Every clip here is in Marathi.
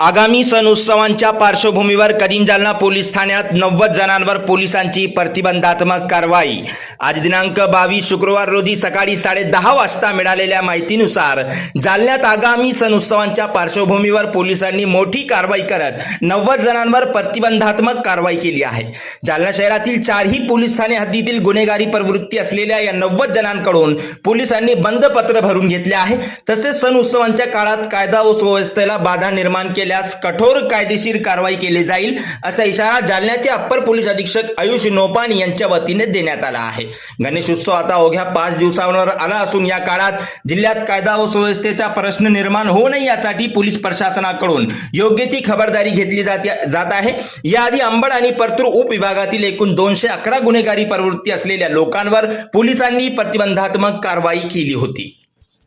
आगामी सण उत्सवांच्या पार्श्वभूमीवर कदीम जालना पोलीस ठाण्यात नव्वद जणांवर पोलिसांची प्रतिबंधात्मक कारवाई. आज दिनांक बावीस शुक्रवार रोजी सकाळी साडे दहा वाजता मिळालेल्या माहितीनुसार जालन्यात आगामी सण उत्सवांच्या पार्श्वभूमीवर पोलिसांनी मोठी कारवाई करत नव्वद जणांवर प्रतिबंधात्मक कारवाई केली आहे. जालना शहरातील चारही पोलीस ठाणे हद्दीतील गुन्हेगारी प्रवृत्ती असलेल्या या नव्वद जणांकडून पोलिसांनी बंद पत्र भरून घेतले आहे. तसेच सण उत्सवांच्या काळात कायदा व सुव्यवस्थेला बाधा निर्माण केली केल्यास कठोर कायदेशीर कारवाई केली जाईल असा इशारा जालन्याचे अप्पर पोलीस अधीक्षक आयुष नोपानी यांच्या वतीने देण्यात आला आहे. गणेश उत्सव आता अवघ्या पाच दिवसांवर आला असून या काळात जिल्ह्यात कायदा व सुव्यवस्थेचा प्रश्न निर्माण होऊ नये यासाठी पोलीस प्रशासनाकडून योग्य ती खबरदारी घेतली जात आहे. याआधी अंबड आणि परतूर उपविभागातील एकूण दोनशे अकरा गुन्हेगारी प्रवृत्ती असलेल्या लोकांवर पोलिसांनी प्रतिबंधात्मक कारवाई केली होती.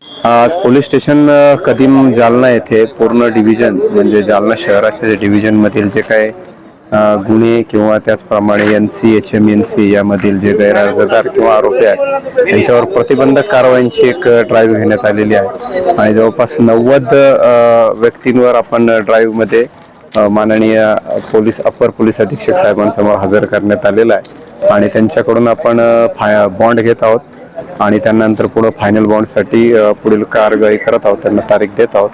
आज पोलीस स्टेशन कदीम जालना येथे पूर्ण डिव्हिजन म्हणजे जालना शहराच्या जे डिव्हिजनमधील जे काही गुन्हे किंवा त्याचप्रमाणे N C H M N C यामधील जे गैरहजरदार किंवा आरोपी आहेत त्यांच्यावर प्रतिबंधक कारवाईंची एक ड्राईव्ह घेण्यात आलेली आहे. आणि जवळपास नव्वद व्यक्तींवर आपण ड्राईव्हमध्ये माननीय पोलीस अप्पर पोलीस अधीक्षक साहेबांसमोर हजर करण्यात आलेला आहे. आणि त्यांच्याकडून आपण फाय बॉन्ड घेत आहोत. आणि त्यानंतर पुढं फायनल बॉन्डसाठी पुढील कारवाई करत आहोत त्यांना तारीख देत आहोत.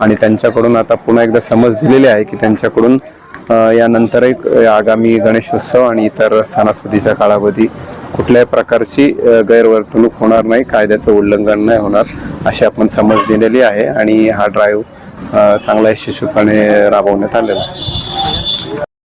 आणि त्यांच्याकडून आता पुन्हा एकदा समज दिलेली आहे की त्यांच्याकडून यानंतर एक आगामी गणेशोत्सव आणि इतर सणासुदीच्या कालावधी कुठल्याही प्रकारची गैरवर्तणूक होणार नाही कायद्याचं उल्लंघन नाही होणार अशी आपण समज दिलेली आहे. आणि हा ड्राईव्ह चांगला यशस्वीपणे राबवण्यात आलेला आहे.